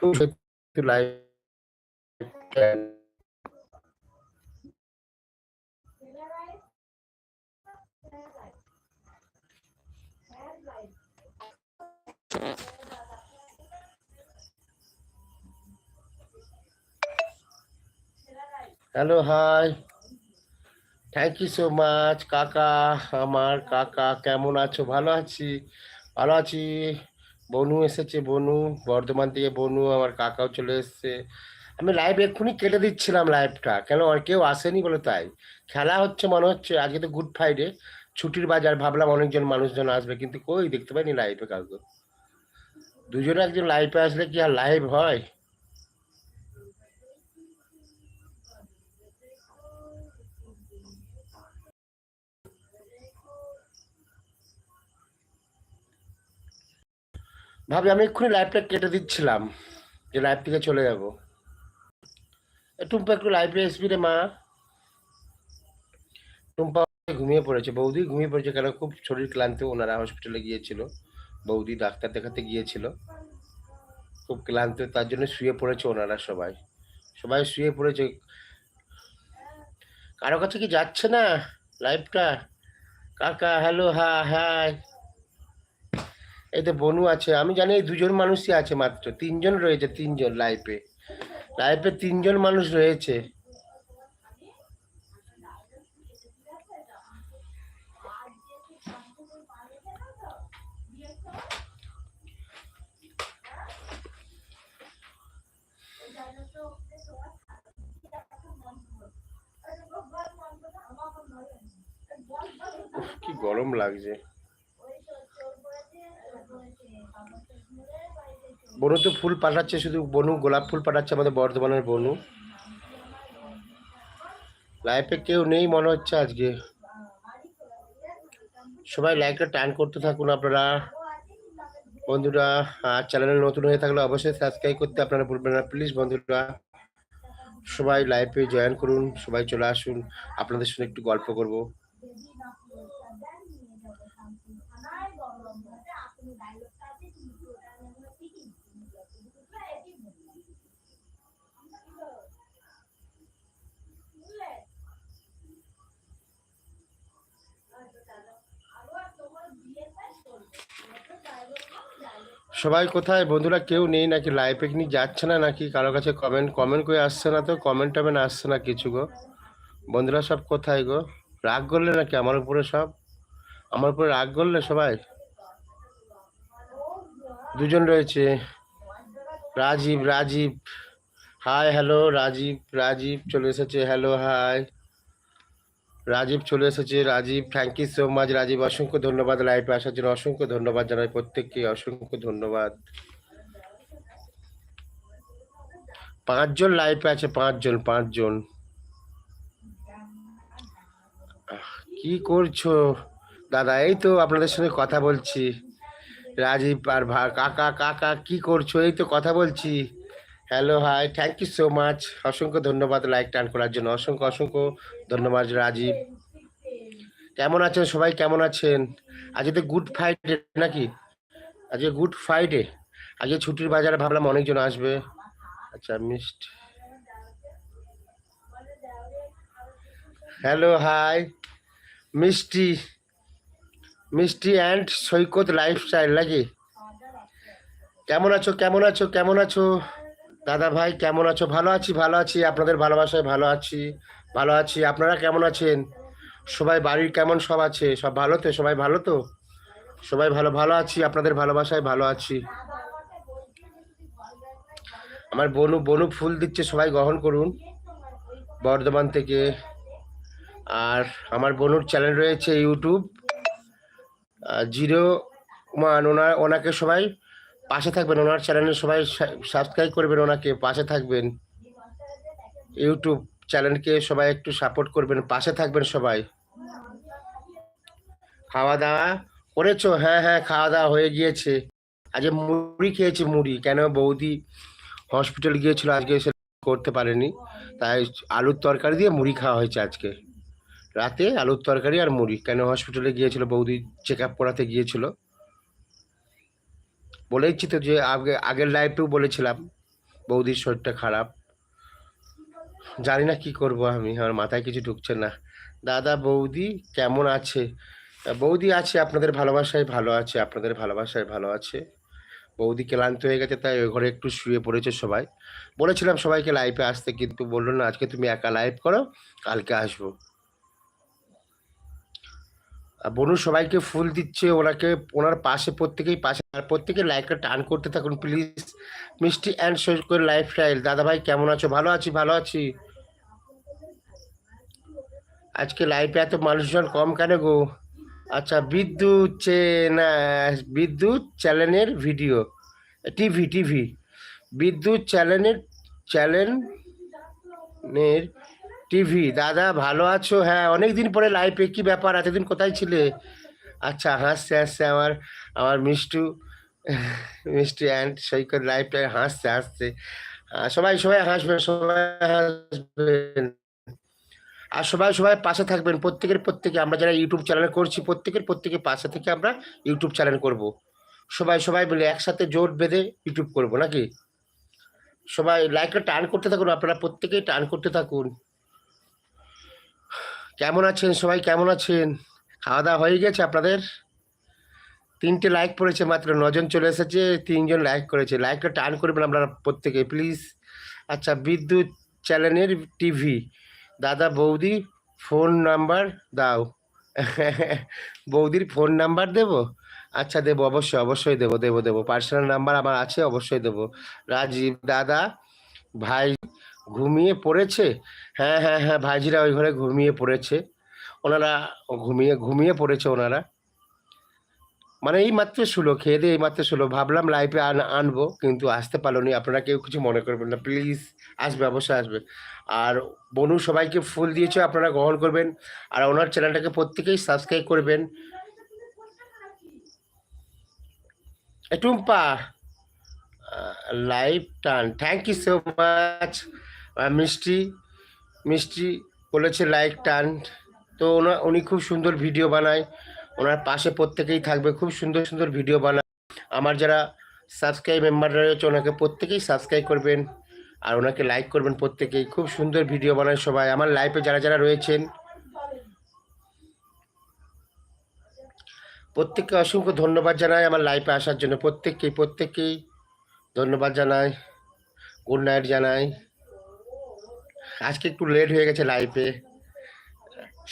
বৃষ্টি live hello hi thank you so much কাকা, আমার কাকা, কেমন আছো? ভালো আছি? ভালো আছি। বনু এসেছে, বনু। বর্ধমান থেকে বনু, আমার কাকাও চলে এসছে। আমি লাইভ এক্ষুনি কেটে দিচ্ছিলাম লাইভটা কেন, আর কেউ আসেনি বলে তাই। খেলা হচ্ছে, মনে হচ্ছে, আজকে তো গুড ফ্রাইডে ছুটির বাজার ভাবলাম অনেকজন মানুষজন আসবে, কিন্তু কই দেখতে পাইনি লাইভে কাউকে। দুজনে একজন লাইভে আসলে কি আর লাইভ হয়? ভাবি, আমি এক্ষুনি লাইভটা কেটে দিচ্ছিলাম যে লাইভ থেকে চলে যাব। টুম্পা একটু লাইভে আসবি রে মা। টুম্পা ঘুমিয়ে পড়েছে। বৌদি ঘুমিয়ে পড়েছে কেন? খুব শরীর ক্লান্ত। ওনারা হসপিটালে গিয়েছিল। বৌদি ডাক্তার দেখাতে গিয়েছিল। খুব ক্লান্ত। তার জন্য শুয়ে পড়েছে ওনারা সবাই। সবাই শুয়ে পড়েছে। কারও কাছে কি যাচ্ছে না লাইভটা কাকা হ্যালো হা হাই এই তো বনু আছে। আমি জানি এই দুজন মানুষই আছে মাত্র। তিনজন রয়েছে, তিনজন লাইফে লাইফে তিনজন মানুষ রয়েছে। কি গরম লাগছে। বনু তো ফুল পাঠাচ্ছে, শুধু বনু, গোলাপ ফুল পাঠাচ্ছে আমাদের বর্ধমানের বনু। লাইফে কেউ নেই মনে হচ্ছে আজকে। সবাই লাইকটা টান করতে থাকুন আপনারা। বন্ধুরা, আর চ্যানেলে নতুন হয়ে থাকলে অবশ্যই সাবস্ক্রাইব করতে আপনারা ভুলবেন না। প্লিজ বন্ধুরা, সবাই লাইভে জয়েন করুন, সবাই চলে আসুন। আপনাদের সঙ্গে একটু গল্প করব। সবাই কোথায়? বন্ধুরা কেউ নেই নাকি লাইভ পিকনিক যাচ্ছে না নাকি? কারও কাছে কমেন্ট কমেন্ট করে আসছে না তো? কমেন্ট টমেন্ট আসছে না কিছু গো? বন্ধুরা সব কোথায় গো? রাগ করলে নাকি আমার উপরে সব? আমার উপরে রাগ করলে সবাই? দুজন রয়েছে। রাজীব রাজীব। হাই হ্যালো রাজীব রাজীব চলে এসেছে। হ্যালো হাই রাজীব চলে এসেছে। Rajib thank you so much Rajib, অসংখ্য ধন্যবাদ লাইভে আসার জন্য। অসংখ্য ধন্যবাদ জানাই প্রত্যেককে। অসংখ্য ধন্যবাদ। পাঁচজন লাইভে আছে, পাঁচজন পাঁচজন। কি করছ? দাদা, এই তো আপনাদের সঙ্গে কথা বলছি। রাজীব আর ভা কাকা কাকা, কি করছ? এই তো কথা বলছি। Hello, hi thank you so much অসংখ্য ধন্যবাদ লাইক টান করার জন্য। অসংখ্য অসংখ্য ধন্যবাদ রাজীব। কেমন আছেন সবাই? কেমন আছেন? আজকে তো গুড ফ্রাইডে নাকি? আজকে গুড ফ্রাইডে আজকে ছুটির বাজারে ভাবলাম অনেকজন আসবে। আচ্ছা মিষ্ট হ্যালো, হাই। মিষ্টি। মিষ্টি অ্যান্ড সৈকত লাইফস্টাইল নাকি? কেমন আছো? কেমন আছো? কেমন আছো? দাদা ভাই, কেমন আছো? ভালো আছি ভালো আছি। আপনাদের ভালোবাসায় ভালো আছি ভালো আছি। আপনারা কেমন আছেন? সবাই বাড়ির কেমন সব আছে? সব ভালো তো? সবাই ভালো তো? সবাই ভালো ভালো আছি। আপনাদের ভালোবাসায় ভালো আছি। আমার বনু বনু ফুল দিচ্ছে, সবাই গ্রহণ করুন। বর্ধমান থেকে। আর আমার বনুর চ্যানেল রয়েছে ইউটিউব। জিরো ওনার ওনাকে সবাই পাশে থাকবেন, ওনার চ্যানেলে সবাই সাবস্ক্রাইব করবেন ওনাকে, পাশে থাকবেন। ইউটিউব চ্যানেলকে সবাই একটু সাপোর্ট করবেন, পাশে থাকবেন সবাই। খাওয়া দাওয়া করেছ? হ্যাঁ হ্যাঁ খাওয়া দাওয়া হয়ে গিয়েছে। আজকে মুড়ি খেয়েছি, মুড়ি। কেন বৌদি হসপিটাল গিয়েছিল, আজকে এসে করতে পারেনি। তাই আলুর তরকারি দিয়ে মুড়ি খাওয়া হয়েছে আজকে। রাতে আলুর তরকারি আর মুড়ি। কেন হসপিটালে গিয়েছিল? বৌদি চেক আপ করাতে গিয়েছিল। বলেইছি তো যে আগে, আগের লাইফেও বলেছিলাম, বৌদির শরীরটা খারাপ। জানি না কি করব আমি, আমার মাথায় কিছু ঢুকছে না। দাদা, বৌদি কেমন আছে? বৌদি আছে, আপনাদের ভালোবাসায় ভালো আছে, আপনাদের ভালোবাসায় ভালো আছে। বৌদি ক্লান্ত হয়ে গেছে, তাই ওই ঘরে একটু শুয়ে পড়েছে সবাই। বলেছিলাম সবাইকে লাইভে আসতে, কিন্তু বলল না, আজকে তুমি একা লাইভ করো, কালকে আসব। বনু সবাইকে ফুল দিচ্ছে, ওনাকে, ওনার পাশে প্রত্যেকেই পাশে। আর প্রত্যেকে লাইভটা টান করতে থাকুন প্লিজ মিষ্টি অ্যান্ড সৈকর লাইফস্টাইল দাদা ভাই কেমন আছো? ভালো আছি ভালো আছি। আজকে লাইফে এত মানুষজন কম কেন গো? আচ্ছা বিদ্যুৎ না বিদ্যুৎ চ্যানেলের ভিডিও টিভি টিভি বিদ্যুৎ চ্যানেলের চ্যানেলের টিভি, দাদা ভালো আছো? হ্যাঁ অনেক দিন পরে লাইভে কি ব্যাপার? এতদিন কোথায় ছিলে? আচ্ছা হাসছে হাসছে আমার আমার মিষ্টু, মিষ্টি অ্যান্ড সৈকত লাইভটা হাসছে হাসছে। সবাই সবাই হাসবেন সবাই হাসবেন আর সবাই সবাই পাশে থাকবেন, প্রত্যেকের প্রত্যেকে। আমরা যারা ইউটিউব চ্যানেল করছি, প্রত্যেকের প্রত্যেকে পাশে থেকে আমরা ইউটিউব চ্যানেল করব। সবাই সবাই মিলে একসাথে জোট বেঁধে ইউটিউব করব, নাকি? সবাই লাইকটা টার্ন করতে থাকুন, আপনারা প্রত্যেকেই টার্ন করতে থাকুন। কেমন আছেন সবাই? কেমন আছেন? খাওয়া দাওয়া হয়ে গেছে আপনাদের? তিনটে লাইক পড়েছে মাত্র, নজন চলে এসেছে, তিনজন লাইক করেছে। লাইকটা টান করবেন আপনারা প্রত্যেকে প্লিজ আচ্ছা বিদ্যুৎ চ্যানেলের টিভি দাদা, বৌদি ফোন নাম্বার দাও। বৌদির ফোন নাম্বার দেব? আচ্ছা দেবো, অবশ্যই অবশ্যই দেবো দেবো দেবো। পার্সোনাল নাম্বার আমার আছে, অবশ্যই দেবো। রাজীব দাদা, ভাই ঘুমিয়ে পড়েছে? হ্যাঁ হ্যাঁ হ্যাঁ ভাইজিরা ওই ঘরে ঘুমিয়ে পড়েছে। ওনারা ঘুমিয়ে ঘুমিয়ে পড়েছে ওনারা। মানে এই মাত্র শুলো, খেয়ে দিয়ে এই মাত্র শুলো। ভাবলাম লাইফে আন, আনব, কিন্তু আসতে পারল নি আপনারা কেউ কিছু মনে করবেন না। প্লিজ আসবে, অবশ্যই আসবে। আর বনু সবাইকে ফুল দিয়েছে, আপনারা গ্রহণ করবেন। আর ওনার চ্যানেলটাকে প্রত্যেকেই সাবস্ক্রাইব করবেন। টুম্পা লাইভ টান থ্যাংক ইউ সো মাচ মিষ্টি মিষ্টি বলেছে লাইক টান তো ওনা, উনি খুব সুন্দর ভিডিও বানায়। ওনার পাশে প্রত্যেকেই থাকবে, খুব সুন্দর সুন্দর ভিডিও বানায়। আমার যারা সাবস্ক্রাইব মেম্বাররা রয়েছে, ওনাকে প্রত্যেকেই সাবস্ক্রাইব করবেন। আর ওনাকে লাইক করবেন প্রত্যেকেই। খুব সুন্দর ভিডিও বানায় সবাই। আমার লাইফে যারা যারা রয়েছেন, প্রত্যেককে অসংখ্য ধন্যবাদ জানাই আমার লাইফে আসার জন্য। প্রত্যেককেই প্রত্যেককেই ধন্যবাদ জানাই। গুড নাইট জানাই। আজকে একটু লেট হয়ে গেছে লাইফে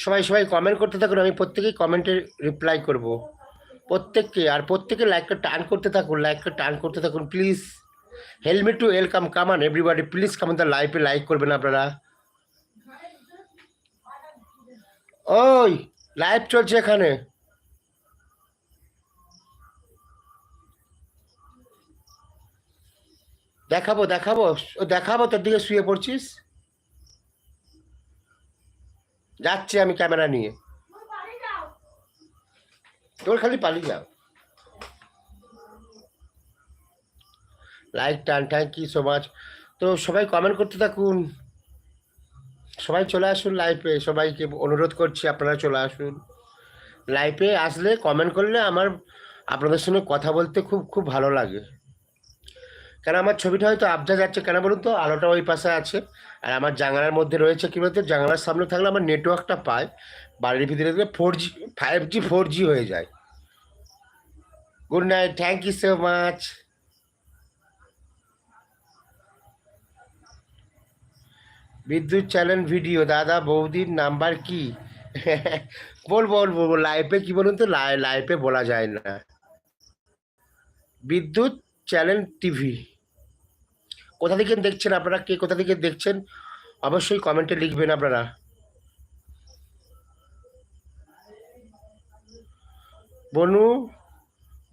সবাই সবাই কমেন্ট করতে থাকুন, আমি প্রত্যেকেই কমেন্টে রিপ্লাই করব। প্রত্যেককে, আর প্রত্যেকে লাইকটা টান করতে থাকুন লাইকটা টান করতে থাকুন please helmet to welcome come on everybody please come on the লাইফে লাইক করবেন আপনারা। ওই লাইভ চলছে এখানে। দেখাবো দেখাবো দেখাবো, তোর দিকে শুয়ে পড়ছিস? যাচ্ছি আমি ক্যামেরা নিয়ে। তোর খালি পালিয়ে যাও। লাইক টান থ্যাংক ইউ সো মাচ তো সবাই কমেন্ট করতে থাকুন। সবাই চলে আসুন লাইভে সবাইকে অনুরোধ করছি আপনারা চলে আসুন। লাইভে আসলে কমেন্ট করলে আমার আপনাদের সঙ্গে কথা বলতে খুব খুব ভালো লাগে। কেন আমার ছবিটা হয়তো আবজা যাচ্ছে কেন বলুন তো? আলোটা ওই পাশে আছে। আর আমার জানালার মধ্যে রয়েছে কি বলতো? জানালার সামনে থাকলে আমার নেটওয়ার্কটা পায়। বাড়ির ভিতরে থাকলে four G five G four G হয়ে যায়। Good night thank you so much বিদ্যুৎ চ্যানেল ভিডিও, দাদা বৌদির নাম্বার কি? বলব বলব লাইভে কি বলুন তো? লাইভে বলা যায় না। বিদ্যুৎ চ্যানেল টিভি। কোথা থেকে দেখছেন আপনারা? কে কোথা থেকে দেখছেন? অবশ্যই কমেন্টে লিখবেন আপনারা। বনু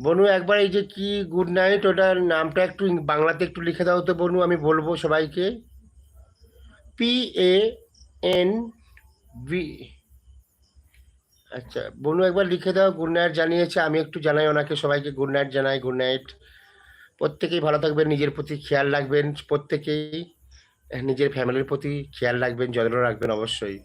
বনু একবার এই যে কি গুড নাইট ওটার নামটা একটু বাংলাতে একটু লিখে দাও তো বনু, আমি বলব সবাইকে। পি এ এন বি আচ্ছা বনু একবার লিখে দাও গুড নাইট জানিয়েছে, আমি একটু জানাই ওনাকে, সবাইকে গুড নাইট জানাই গুড নাইট প্রত্যেকেই ভালো থাকবেন, নিজের প্রতি খেয়াল রাখবেন, প্রত্যেকেই নিজের ফ্যামিলির প্রতি খেয়াল রাখবেন, যত্ন রাখবেন অবশ্যই।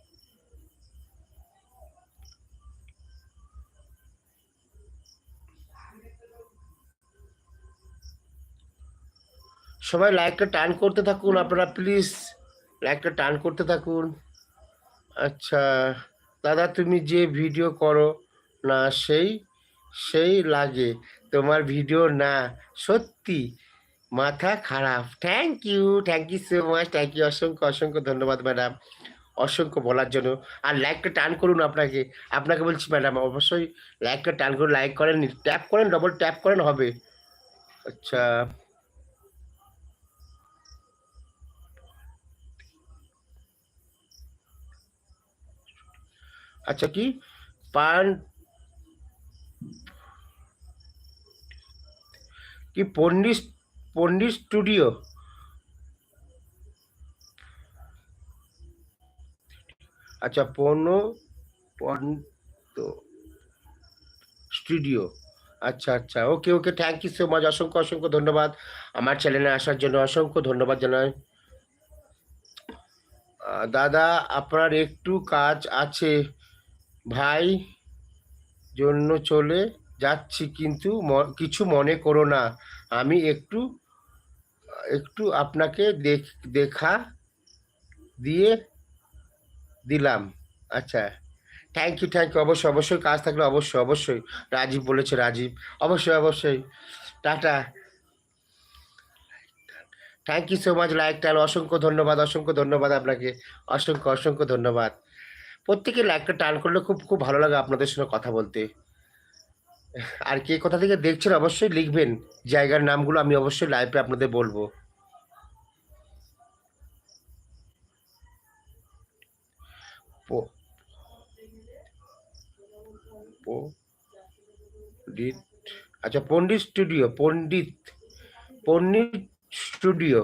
সবাই লাইকটা টান করতে থাকুন আপনারা প্লিজ লাইকটা টান করতে থাকুন। আচ্ছা দাদা তুমি যে ভিডিও করো না, সেই সেই লাগে। তোমার ভিডিও না। সত্যি, মাথা খারাপ। Thank you thank you so much thank you অসংখ্য অসংখ্য ধন্যবাদ ম্যাডাম অসংখ্য বলার জন্য। আর লাইকটা টান করুন আপনাকে। আপনাকে বলছি ম্যাডাম অবশ্যই লাইকটা টান করুন লাইক করেন ট্যাপ করেন ডবল ট্যাপ করেন, হবে। আচ্ছা। আচ্ছা কি? পান কি পন্ডিত পন্ডিত স্টুডিও আচ্ছা পণ্য পন্ত স্টুডিও আচ্ছা আচ্ছা okay okay thank you so much অসংখ্য অসংখ্য ধন্যবাদ। আমার চ্যানেলে আসার জন্য অসংখ্য ধন্যবাদ জানাই। দাদা, আপনার একটু কাজ আছে। ভাই, জন্য চলে। যাচ্ছি কিন্তু কিছু মনে করো না। আমি একটু একটু আপনাকে দেখ, দেখা দিয়ে দিলাম। আচ্ছা। থ্যাংক ইউ থ্যাংক ইউ অবশ্যই অবশ্যই কাজ থাকলে অবশ্যই অবশ্যই। রাজীব বলেছে, রাজীব। অবশ্যই অবশ্যই। Tata. Thank you so much like টাল অসংখ্য ধন্যবাদ অসংখ্য ধন্যবাদ আপনাকে। অসংখ্য অসংখ্য ধন্যবাদ। প্রত্যেকে লাইকটা টান করলে খুব খুব ভালো লাগে আপনাদের সঙ্গে কথা বলতে। আর কে কোথা থেকে দেখছেন অবশ্যই লিখবেন। জায়গার নামগুলো আমি অবশ্যই লাইভে আপনাদের বলব। আচ্ছা পণ্ডিত স্টুডিও পণ্ডিত পণ্ডিত স্টুডিও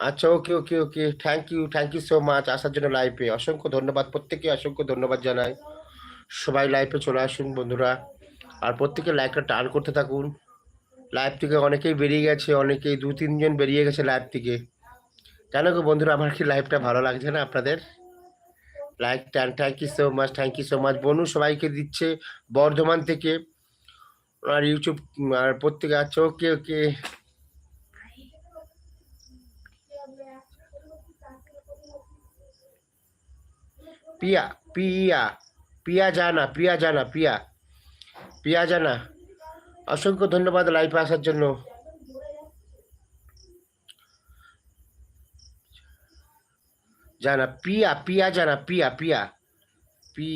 আচ্ছা okay okay okay thank you thank you so much আসার জন্য লাইভে অসংখ্য ধন্যবাদ প্রত্যেকে অসংখ্য ধন্যবাদ জানাই। সবাই লাইভে চলে আসুন, বন্ধুরা। আর প্রত্যেকে লাইভটা টান করতে থাকুন। লাইভ থেকে অনেকেই বেরিয়ে গেছে, অনেকেই দু, তিনজন বেরিয়ে গেছে লাইভ থেকে। কেন গো বন্ধুরা, আমার কি লাইভটা ভালো লাগছে না আপনাদের? লাইক টান thank you so much thank you so much বনু সবাইকে দিচ্ছে বর্ধমান থেকে। আর ইউটিউব আর প্রত্যেকে আছে ওকে ওকে পিয়া পিয়া পিয়া জানা পিয়া জানা, পিয়া। পিয়া জানা অসংখ্য ধন্যবাদ লাইভে আসার জন্য জানা পিয়া পিয়া জানা পিয়া পিয়া পি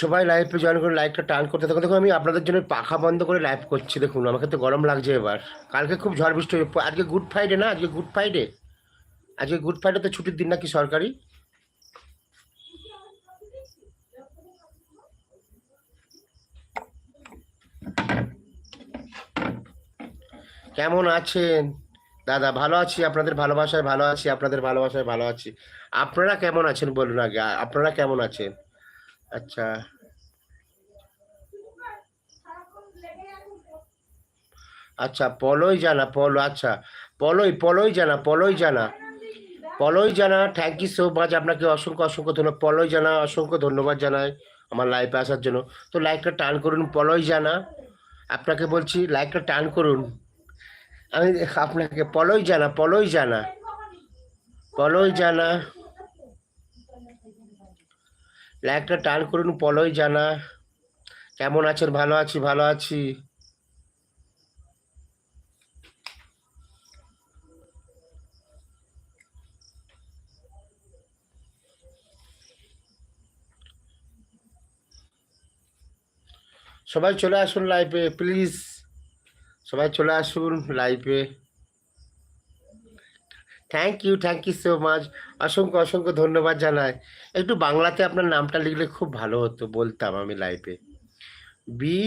সবাই লাইভে জয়েন করে লাইভটা টান করতে থাকুন দেখুন আমি আপনাদের জন্য পাখা বন্ধ করে লাইভ করছি, দেখুন আমাকে তো গরম লাগছে এবার। কালকে খুব ঝড় বৃষ্টি আজকে গুড ফ্রাইডে না? আজকে গুড ফ্রাইডে আজকে গুড ফ্রাইডে তো ছুটির দিন নাকি সরকারি? কেমন আছেন? দাদা, ভালো আছি। আপনাদের ভালোবাসায় ভালো আছি, আপনাদের ভালোবাসায় ভালো আছি। আপনারা কেমন আছেন বলুন আগে? আপনারা কেমন আছেন? আচ্ছা। আচ্ছা পলই জানা, পলো আচ্ছা। পলই পলই জানা পলই জানা। পলই জানা থ্যাংক ইউ সো মাচ আপনাকে অসংখ্য অসংখ্য ধন্যবাদ। পলই জানা, অসংখ্য ধন্যবাদ জানাই আমার লাইফে আসার জন্য। তো লাইকটা টান করুন, পলই জানা। আপনাকে বলছি লাইকটা টান করুন। আমি আপনাকে পলই জানা পলই জানা। পলই জানা। লাইকটা টান করুন, পলই জানা। কেমন আছেন? ভালো আছি ভালো আছি। সবাই চলে আসুন লাইভে প্লিজ সবাই চলে আসুন লাইভে thank you thank you so much অসংখ্য অসংখ্য ধন্যবাদ জানাই। একটু বাংলাতে আপনার নামটা লিখলে খুব ভালো হতো, বলতাম আমি লাইফে বি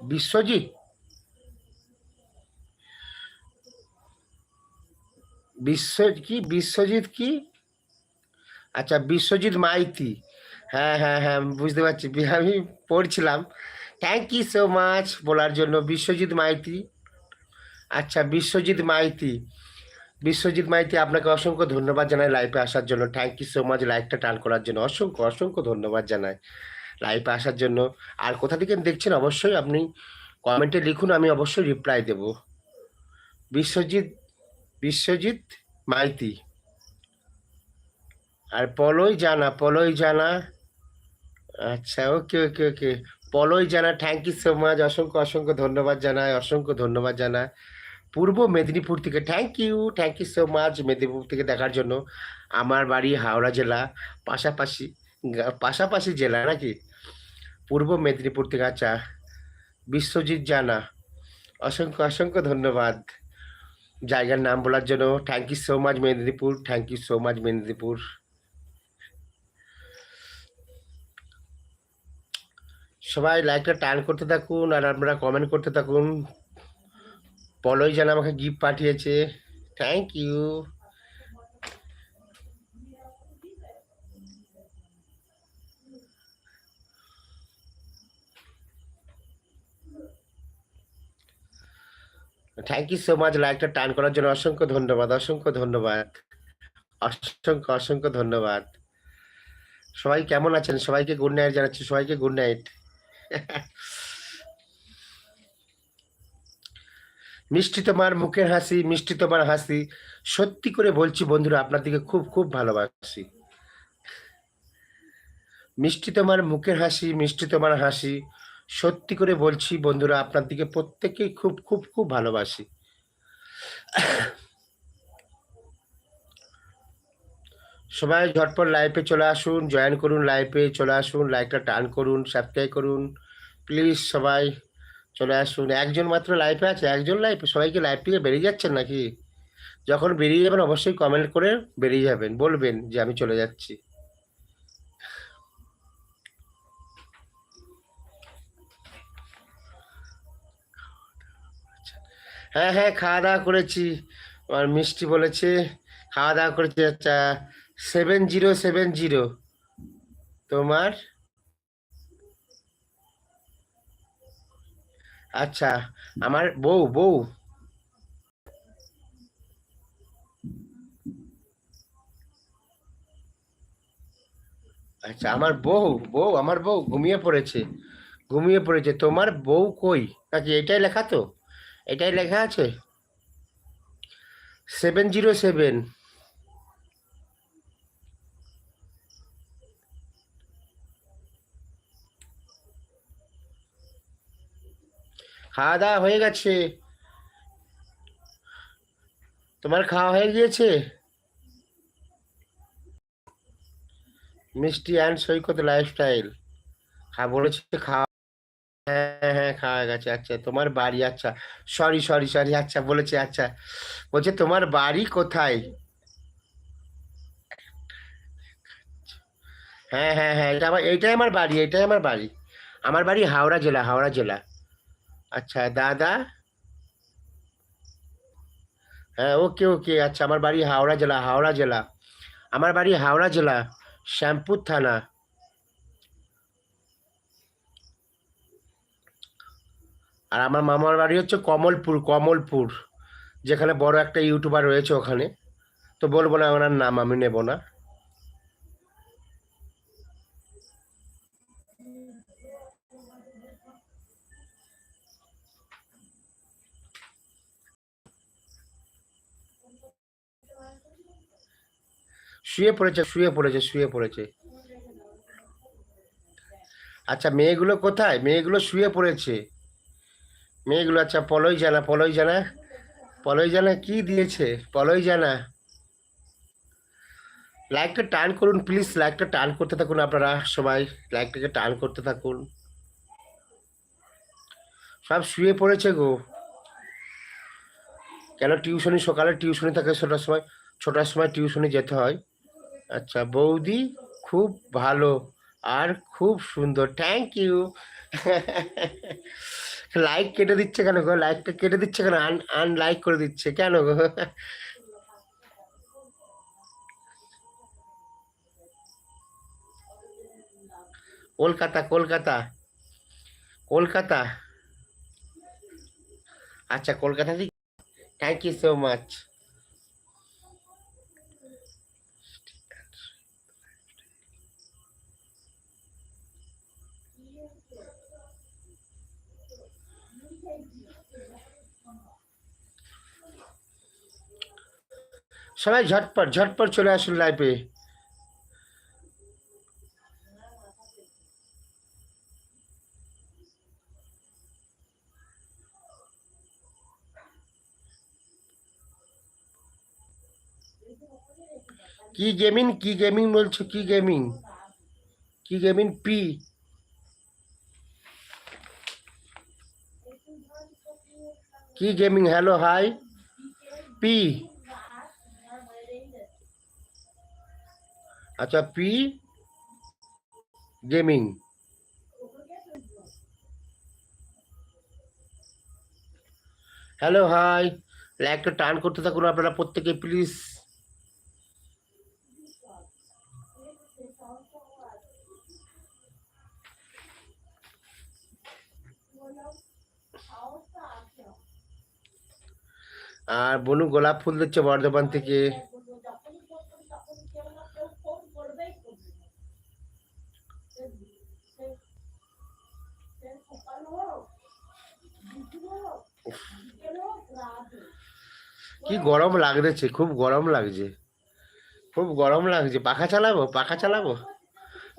বিশ্বজিৎ? বিশ্ব কি? বিশ্বজিৎ কি? আচ্ছা বিশ্বজিৎ মাইতি। হ্যাঁ হ্যাঁ হ্যাঁ বুঝতে পারছি। আমি পড়ছিলাম। থ্যাংক ইউ সো মাচ বলার জন্য। বিশ্বজিৎ মাইতি। আচ্ছা বিশ্বজিৎ মাইতি। বিশ্বজিৎ মাইতি, আপনাকে অসংখ্য ধন্যবাদ জানাই লাইভে আসার জন্য। থ্যাংক ইউ সো মাচ লাইভটা টান করার জন্য। অসংখ্য অসংখ্য ধন্যবাদ জানাই লাইভে আসার জন্য। আর কোথা থেকে দেখছেন, অবশ্যই আপনি কমেন্টে লিখুন, আমি অবশ্যই রিপ্লাই দেব। বিশ্বজিৎ বিশ্বজিৎ মাইতি। আর পলই জানা পলই জানা। আচ্ছা ওকে ওকে ওকে পলই জানা থ্যাংক ইউ সো মাচ অসংখ্য অসংখ্য ধন্যবাদ জানাই, অসংখ্য ধন্যবাদ জানাই। পূর্ব মেদিনীপুর থেকে thank you thank you so much Medinipur থেকে দেখার জন্য। আমার বাড়ি হাওড়া জেলা, পাশাপাশি পাশাপাশি জেলা নাকি? পূর্ব মেদিনীপুর থেকে আচ্ছা বিশ্বজিৎ জানা। অসংখ্য অসংখ্য ধন্যবাদ। জায়গার নাম বলার জন্য thank you so much Medinipur thank you so much Medinipur সবাই লাইকটা টার্ন করতে থাকুন আর আপনারা কমেন্ট করতে থাকুন। পলই যেন আমাকে গিফট পাঠিয়েছে। Thank you thank you so much লাইকটা টান করার জন্য অসংখ্য ধন্যবাদ অসংখ্য ধন্যবাদ, অসংখ্য অসংখ্য ধন্যবাদ। সবাই কেমন আছেন? সবাইকে গুড নাইট জানাচ্ছি, সবাইকে গুড নাইট মিষ্টি তোমার মুখের হাসি, মিষ্টি তোমার হাসি, সত্যি করে বলছি বন্ধুরা, আপনার দিকে খুব খুব ভালোবাসি। মিষ্টি তোমার মুখের হাসি, মিষ্টি তোমার হাসি সত্যি করে বলছি, বন্ধুরা, আপনার দিকে প্রত্যেকেই খুব খুব খুব ভালোবাসি। সবাই ঝটপট লাইভে চলে আসুন জয়েন করুন লাইভে চলে আসুন লাইকটা টান করুন সাবস্ক্রাইব করুন। প্লিজ সবাই চলে আসুন। একজন মাত্র লাইভে আছে, একজন লাইভে সবাইকে লাইভ থেকে বেরিয়ে যাচ্ছেন নাকি? যখন বেরিয়ে যাবেন, অবশ্যই কমেন্ট করে বেরিয়ে যাবেন, বলবেন যে আমি চলে যাচ্ছি। হ্যাঁ হ্যাঁ খাওয়া দাওয়া করেছি। আর মিষ্টি বলেছে, খাওয়া দাওয়া করেছি আচ্ছা সেভেন জিরো সেভেন জিরো তোমার? আচ্ছা আমার বউ বউ। আচ্ছা আমার বউ বউ, আমার বউ ঘুমিয়ে পড়েছে। ঘুমিয়ে পড়েছে। তোমার বউ কই? নাকি এটাই লেখা তো? এটাই লেখা আছে? সেভেন জিরো সেভেন খাওয়া দাওয়া হয়ে গেছে। তোমার খাওয়া হয়ে গিয়েছে? মিষ্টি অ্যান্ড সৈকত লাইফস্টাইল হ্যাঁ বলেছে খাওয়া হ্যাঁ হ্যাঁ খাওয়া গেছে আচ্ছা তোমার বাড়ি আচ্ছা সরি সরি সরি আচ্ছা বলেছে আচ্ছা বলছে তোমার বাড়ি কোথায়? হ্যাঁ হ্যাঁ হ্যাঁ এটা আমার, এইটাই আমার বাড়ি, এইটাই আমার বাড়ি আমার বাড়ি হাওড়া জেলা হাওড়া জেলা আচ্ছা দাদা? হ্যাঁ ওকে ওকে আচ্ছা আমার বাড়ি হাওড়া জেলা হাওড়া জেলা, আমার বাড়ি হাওড়া জেলা, শ্যামপুর থানা। আর আমার মামার বাড়ি হচ্ছে কমলপুর কমলপুর, যেখানে বড় একটা ইউটিউবার রয়েছে ওখানে। তো বলব না ওনার নাম, আমি নেব না। শুয়ে পড়েছে শুয়ে পড়েছে শুয়ে পড়েছে। আচ্ছা মেয়েগুলো কোথায়? মেয়েগুলো শুয়ে পড়েছে। মেয়েগুলো আচ্ছা পলই জানা পলই জানা পলই জানা কি দিয়েছে? পলই জানা লাইকটা টান করুন প্লিজ লাইকটা টান করতে থাকুন আপনারা সবাই। লাইকটাকে টান করতে থাকুন। সব শুয়ে পড়েছে গো। কেন টিউশনি, সকালে টিউশনি থাকে ছটার সময়? ছটার সময় টিউশনি যেতে হয়। আচ্ছা বৌদি খুব ভালো আর খুব সুন্দর। থ্যাংক ইউ লাইক কেটে দিচ্ছে কেন গো? লাইকটা কেটে দিচ্ছে কেন? আন আন লাইক করে দিচ্ছে কেন গো? কলকাতা কলকাতা কলকাতা। আচ্ছা কলকাতা থেকে থ্যাংক ইউ সো মাচ সবাই ঝটপট ঝটপট চলে আসুন লাইভে কি গেমিং কি গেমিং বলছো, কি গেমিং কি গেমিং পি কি গেমিং হ্যালো হাই পি আচ্ছা পি গেমিং হ্যালো হাই লাইকটা টার্ন করতে থাকুন আপনারা প্রত্যেকে প্লিজ আর বনু গোলাপ ফুল দিচ্ছে বর্ধমান থেকে। কি গরম লাগতেছে খুব গরম লাগছে। খুব গরম লাগছে। পাখা চালাবো পাখা চালাবো?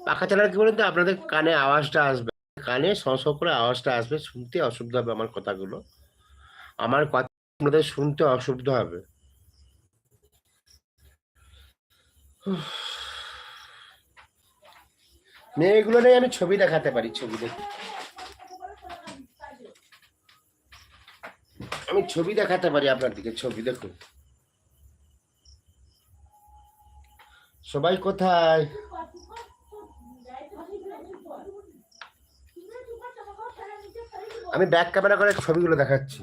পাখা চালালে কি বলুন তো, আপনাদের কানে আওয়াজটা আসবে। কানে স স করে আওয়াজটা আসবে, শুনতে অসুবিধা হবে আমার কথাগুলো। আমার কথা আপনাদের শুনতে অসুবিধা হবে। মেয়েগুলো নেই আমি ছবি দেখাতে পারি, ছবি দেখে আমি ছবি দেখাতে পারি আপনার দিকে, ছবি দেখুন। সবাই কোথায়? আমি ব্যাক ক্যামেরা করে ছবিগুলো দেখাচ্ছি।